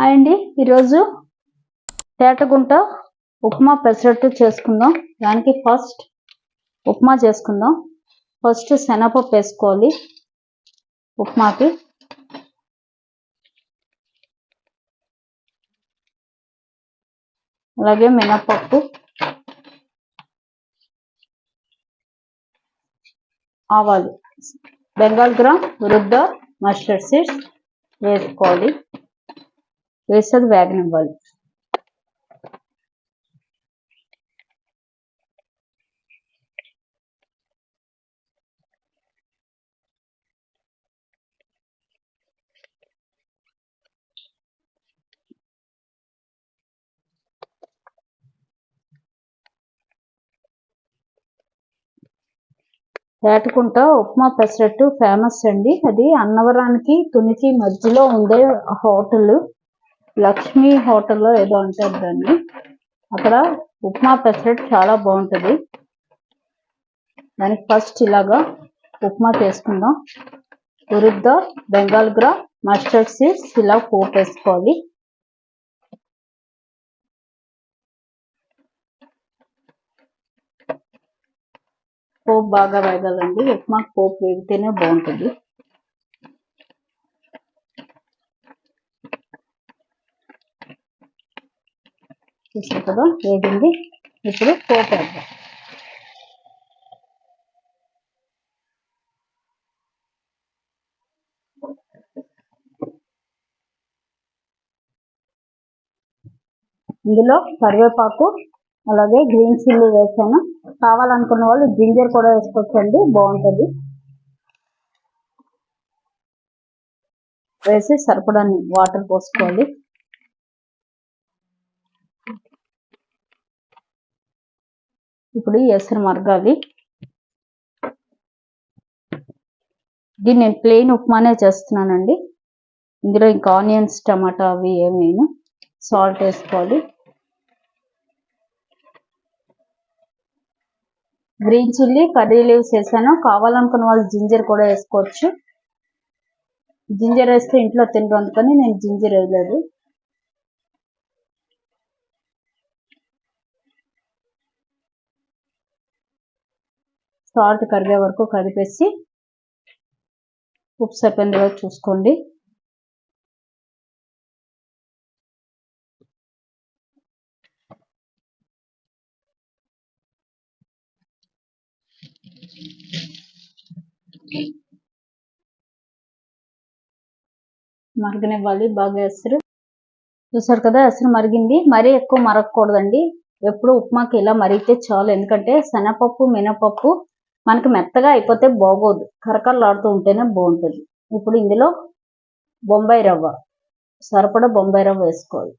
Hi అండి. ఈరోజు తేటగుంట ఉప్మా పెసరట్టు చేసుకుందాం. దానికి ఫస్ట్ ఉప్మా చేసుకుందాం. ఫస్ట్ శనగపప్పు వేసుకోవాలి ఉప్మాకి. అలాగే మినపప్పు ఆవాలు. బెంగాల్ గ్రామ్ వృద్ధ మస్టర్డ్ సీడ్స్ వేసుకోవాలి. వేసి అది వేగనివ్వాలి ఏటకుంట ఉప్మా పెసరట్టు ఫేమస్ అండి. అది అన్నవరానికి తునికి మధ్యలో ఉండే హోటల్. లక్ష్మీ హోటల్లో ఏదో అంటారు దాన్ని. అక్కడ ఉప్మా పెసరెట్ చాలా బాగుంటుంది. దానికి ఫస్ట్ ఇలాగా ఉప్మా చేసుకుందాం. ఉరుద్ద బెంగాల్ గ్రా మస్టర్డ్ సీడ్స్ ఇలా పోపు వేసుకోవాలి. పోపు బాగా వేగాలండి. ఉప్మా పోపు వేగితేనే బాగుంటుంది. చూసాం కదా వేగింది ఇప్పుడు పోపు వేద్దాం. ఇందులో కరివేపాకు అలాగే గ్రీన్ చిల్లీ వేసాను. కావాలనుకున్న వాళ్ళు జింజర్ కూడా వేసుకోవచ్చండి. బాగుంటుంది. వేసి సరిపడా వాటర్ పోసుకోవాలి. ఇప్పుడు ఈ ఎసరు మరగాలి. ఇది నేను ప్లెయిన్ ఉప్మానే చేస్తున్నానండి. ఇందులో ఇంకా ఆనియన్స్ టమాటా అవి ఏమైనా సాల్ట్ వేసుకోవాలి. గ్రీన్ చిల్లీ కర్రీ లీవ్స్ వేసాను. కావాలనుకున్న వాళ్ళు జింజర్ కూడా వేసుకోవచ్చు. జింజర్ వేస్తే ఇంట్లో తినరు అందుకని నేను జింజర్ వేయలేదు. సాల్ట్ కరిగే వరకు కలిపేసి ఉప్పు సరిపోయిందో చూసుకోండి. మరగనివ్వాలి బాగా ఎసరు. చూసారు కదా ఎసరు మరిగింది. మరీ ఎక్కువ మరగకూడదండి. ఎప్పుడు ఉప్మాకి ఇలా మరిగితే చాలు. ఎందుకంటే శనగపప్పు మినపప్పు మనకి మెత్తగా అయిపోతే బాగోదు. కరకరలాడుతూ ఉంటేనే బాగుంటుంది. ఇప్పుడు ఇందులో బొంబాయి రవ్వ. సరిపడా బొంబాయి రవ్వ వేసుకోవాలి.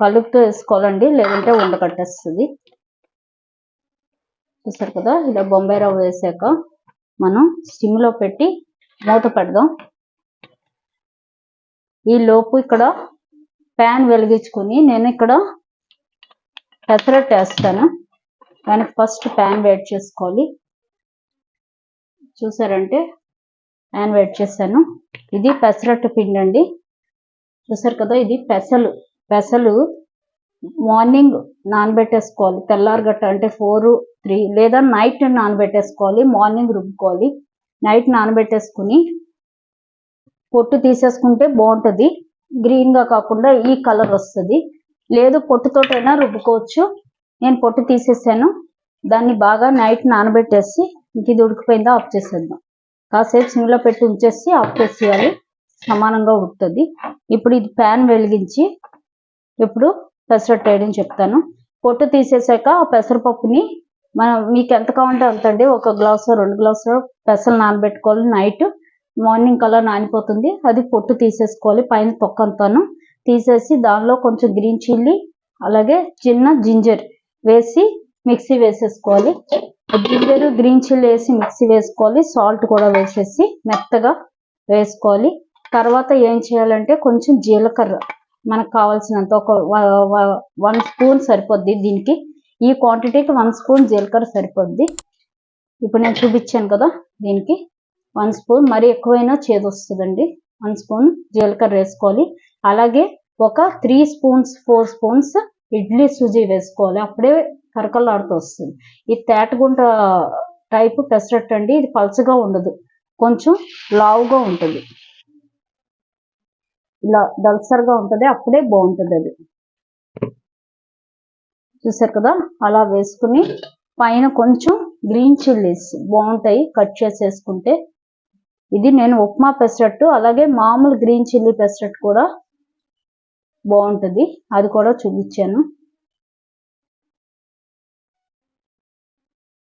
కలుపుతూ వేసుకోవాలండి. లేదంటే ఉండకట్టేస్తుంది చూసారు కదా ఇలా బొంబాయి రవ్వ వేసాక మనం స్టిమ్లో పెట్టి మూత పెడదాం. ఈ లోపు ఇక్కడ ప్యాన్ వెలిగించుకొని నేను ఇక్కడ పెసరట్టు వేస్తాను. దానికి ఫస్ట్ ప్యాన్ వేట్ చేసుకోవాలి. చూసారంటే ప్యాన్ వేట్ చేశాను. ఇది పెసరట్టు పిండి అండి. చూసారు కదా ఇది పెసలు. పెసలు మార్నింగ్ నానబెట్టేసుకోవాలి. తెల్లారగట్ట అంటే ఫోర్ త్రీ లేదా నైట్ నానబెట్టేసుకోవాలి. మార్నింగ్ రుబ్బుకోవాలి. నైట్ నానబెట్టేసుకుని పొట్టు తీసేసుకుంటే బాగుంటుంది. గ్రీన్గా కాకుండా ఈ కలర్ వస్తుంది. లేదు పొట్టుతోటైనా రుబ్బుకోవచ్చు. నేను పొట్టు తీసేసాను. దాన్ని బాగా నైట్ నానబెట్టేసి ఇది ఉడికిపోయిందా ఆఫ్ చేసేద్దాం. కాసేపు సిమ్లో పెట్టి ఉంచేసి ఆఫ్ చేసేయాలి. సమానంగా ఉడుతుంది ఇప్పుడు ఇది ప్యాన్ వెలిగించి ఇప్పుడు పెసరట్టు వేయడం చెప్తాను. పొట్టు తీసేసాక ఆ పెసరపప్పుని మనం మీకు ఎంత కావాలంటే అంతండి. ఒక గ్లాసు రెండు గ్లాసు పెసలు నానబెట్టుకోవాలి నైట్. మార్నింగ్ కల్లా నానిపోతుంది. అది పొట్టు తీసేసుకోవాలి. పైన తొక్కంతాను తీసేసి దానిలో కొంచెం గ్రీన్ చిల్లీ అలాగే చిన్న జింజర్ వేసి మిక్సీ వేసేసుకోవాలి. జింజర్ గ్రీన్ చిల్లీ వేసి మిక్సీ వేసుకోవాలి. సాల్ట్ కూడా వేసేసి మెత్తగా వేసుకోవాలి. తర్వాత ఏం చేయాలంటే కొంచెం జీలకర్ర మనకు కావాల్సినంత ఒక వన్ స్పూన్ సరిపోద్ది దీనికి. ఈ క్వాంటిటీకి వన్ స్పూన్ జీలకర్ర సరిపోద్ది. ఇప్పుడు నేను చూపించాను కదా దీనికి. వన్ స్పూన్ మరి ఎక్కువైనా చేదు వస్తుందండి. వన్ స్పూన్ జీలకర్ర వేసుకోవాలి. అలాగే ఒక three spoons four spoons idli sooji వేసుకోవాలి. అప్పుడే కరకలాడుతూ వస్తుంది. ఈ తేటగుంట టైపు పెసరట్టు అండి ఇది పల్చగా ఉండదు. కొంచెం లావుగా ఉంటుంది. ఇలా దల్సర్గా ఉంటుంది. అప్పుడే బాగుంటుంది అది. చూసారు కదా? అలా వేసుకుని పైన కొంచెం గ్రీన్ చిల్లీస్ బాగుంటాయి. కట్ చేసేసుకుంటే ఇది నేను ఉప్మా పెసరట్టు అలాగే మామూలు గ్రీన్ చిల్లీ పెసరట్టు కూడా బాగుంటుంది. అది కూడా చూపించాను.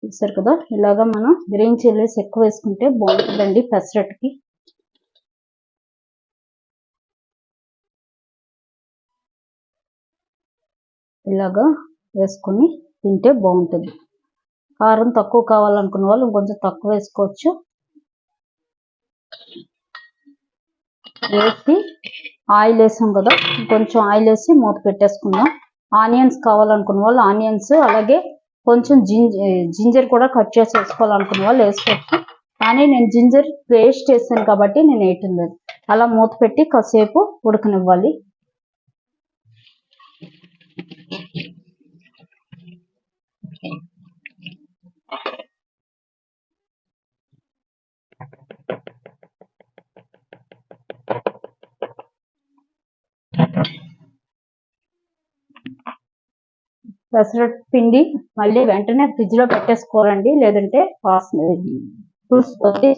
చూసారు కదా? ఇలాగా మనం గ్రీన్ చిల్లీస్ ఎక్కువ వేసుకుంటే బాగుంటుందండి పెసరట్టుకి. ఇలాగా వేసుకొని తింటే బాగుంటుంది. కారం తక్కువ కావాలనుకున్న వాళ్ళు ఇంకొంచెం తక్కువ వేసుకోవచ్చు. వేసి ఆయిల్ వేసాం కదా కొంచెం ఆయిల్ వేసి మూత పెట్టేసుకుందాం. ఆనియన్స్ కావాలనుకున్న వాళ్ళు ఆనియన్స్ అలాగే కొంచెం జింజర్ జింజర్ కూడా కట్ చేసి వేసుకోవాలనుకున్న వాళ్ళు వేసుకోవచ్చు. కానీ నేను జింజర్ పేస్ట్ వేసాను కాబట్టి నేను వేయటం లేదు. అలా మూత పెట్టి కాసేపు ఉడకనివ్వాలి. పెసరట్టు పిండి మళ్ళీ వెంటనే ఫ్రిడ్జ్లో పెట్టేసుకోరండి లేదంటే వాసన పులుసుపోతే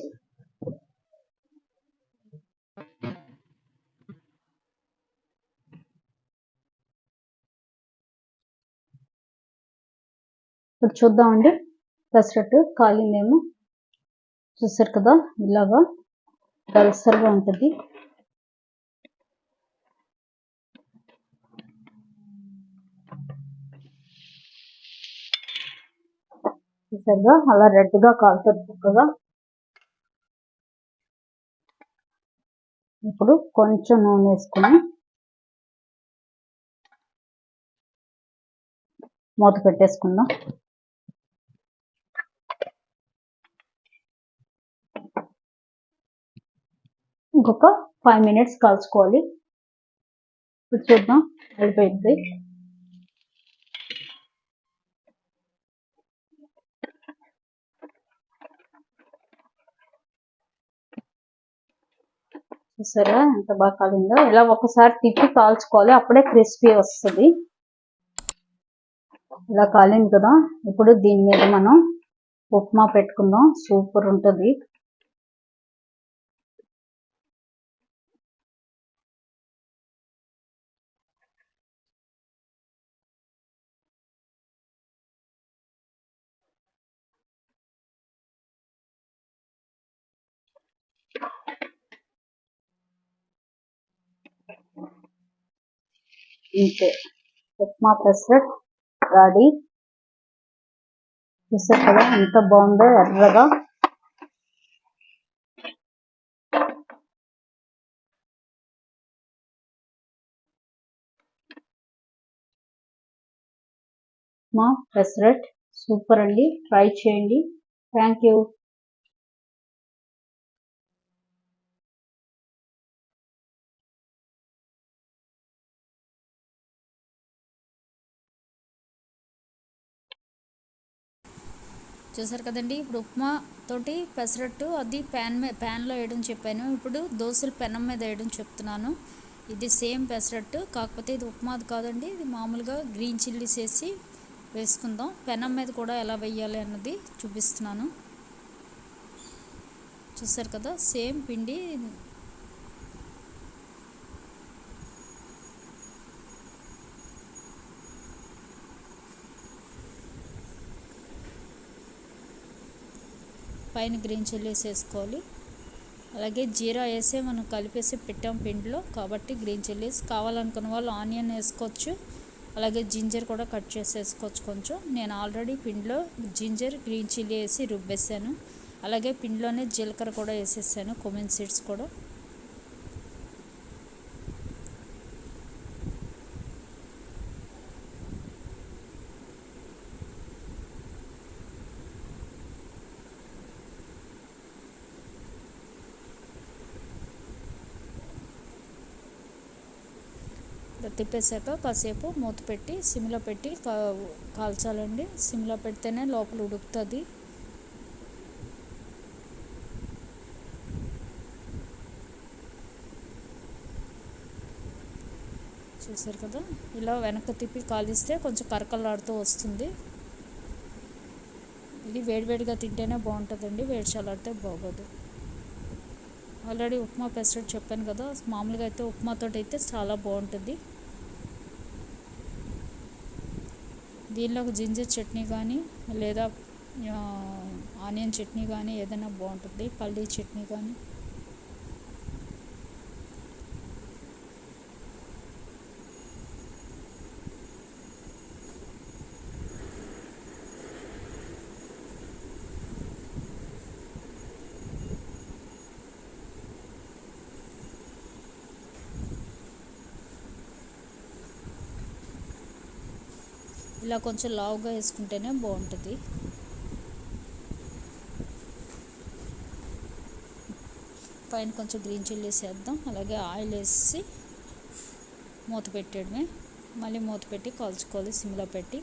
ఇప్పుడు చూద్దామండి. పెసరట్టు కాలిందేమో. చూసారు కదా ఇలాగా దలసరిగా ఉంటుంది. చూసారుగా అలా రెడ్గా కాలుతుంది చక్కగా. ఇప్పుడు కొంచెం నూనె వేసుకుని మూత పెట్టేసుకుందాం. ఇంకొక ఫైవ్ మినిట్స్ కాల్చుకోవాలి ఇప్పుడు చూద్దాం అయిపోయింది. చూసారా? ఎంత బాగా కాలిందో. ఇలా ఒకసారి తిప్పి కాల్చుకోవాలి. అప్పుడే క్రిస్పీ వస్తుంది. ఇలా కాలింది కదా. ఇప్పుడు దీని మీద మనం ఉప్మా పెట్టుకుందాం. సూపర్ ఉంటుంది. ఇంతే ఉప్మా పెసరట్ రెడీ చూసారు కదా ఎంత బాగుందో ఎర్రగా. మా పెసరట్ సూపర్ అండి. ట్రై చేయండి. Thank you. చూసారు కదండి? ఇప్పుడు ఉప్మా తోటి పెసరట్టు అది ప్యాన్ మీద ప్యాన్లో వేయడం చెప్పాను. ఇప్పుడు దోశలు పెనం మీద వేయడం చెప్తున్నాను. ఇది సేమ్ పెసరట్టు కాకపోతే ఇది ఉప్మాది కాదండి. ఇది మామూలుగా గ్రీన్ చిల్లీస్ వేసి వేసుకుందాం. పెనం మీద కూడా ఎలా వేయాలి అన్నది చూపిస్తున్నాను. చూసారు కదా? సేమ్ పిండి పైన గ్రీన్ చిల్లీస్ వేసుకోవాలి. అలాగే జీరా వేసి మనం కలిపేసి పెట్టాం పిండిలో. కాబట్టి గ్రీన్ చిల్లీస్ కావాలనుకున్న వాళ్ళు ఆనియన్ వేసుకోవచ్చు. అలాగే జింజర్ కూడా కట్ చేసి వేసుకోవచ్చు కొంచెం. నేను ఆల్రెడీ పిండిలో జింజర్ గ్రీన్ చిల్లీ వేసి రుబ్బేసాను. అలాగే పిండిలోనే జీలకర్ర కూడా వేసేసాను కొమెన్ సీడ్స్ కూడా. తిప్పేసాక కాసేపు మూత పెట్టి సిమ్లో పెట్టి కా కాల్చాలండి. సిమ్లో పెడితేనే లోపల ఉడుకుతుంది. చూసారు కదా? ఇలా వెనక్కి తిప్పి కాలిస్తే కొంచెం కరకలాడుతూ వస్తుంది. ఇది వేడివేడిగా తింటేనే బాగుంటుందండి. వేడి చల్లాడితే బాగోదు. ఆల్రెడీ ఉప్మా పెసరట్ చెప్పాను కదా? మామూలుగా అయితే ఉప్మాతో అయితే చాలా బాగుంటుంది. దీనిలో జింజర్ చట్నీ కానీ లేదా ఆనియన్ చట్నీ కానీ ఏదైనా బాగుంటుంది పల్లీ చట్నీ కానీ ఇలా కొంచెం లావుగా వేసుకుంటేనే బాగుంటుంది. పైన కొంచెం గ్రీన్ చిల్లీస్ వేద్దాం అలాగే ఆయిల్ వేసి మూత పెట్టడమే మళ్ళీ మూత పెట్టి కాల్చుకోవాలి సిమ్లో పెట్టి.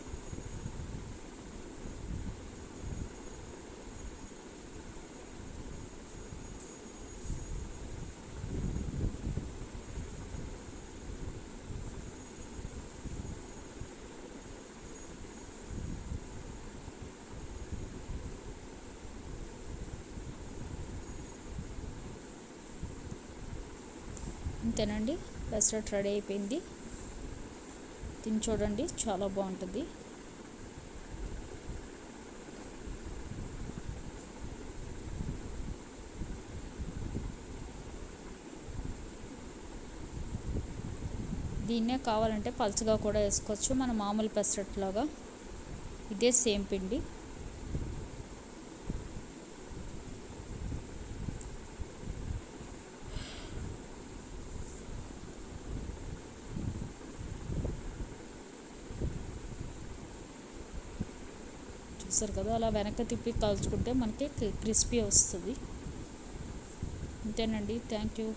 అంతేనండి పెసరట్ రెడీ అయిపోయింది. తిని చూడండి చాలా బాగుంటుంది. దీన్నే కావాలంటే పలుచగా కూడా వేసుకోవచ్చు. మన మామూలు పెసరట్లాగా. ఇదే సేమ్ పిండి. చూస్తారు కదా అలా వెనక్కి తిప్పి కాల్చుకుంటే మనకి క్రిస్పీ వస్తుంది. అంతేనండి థ్యాంక్ యూ.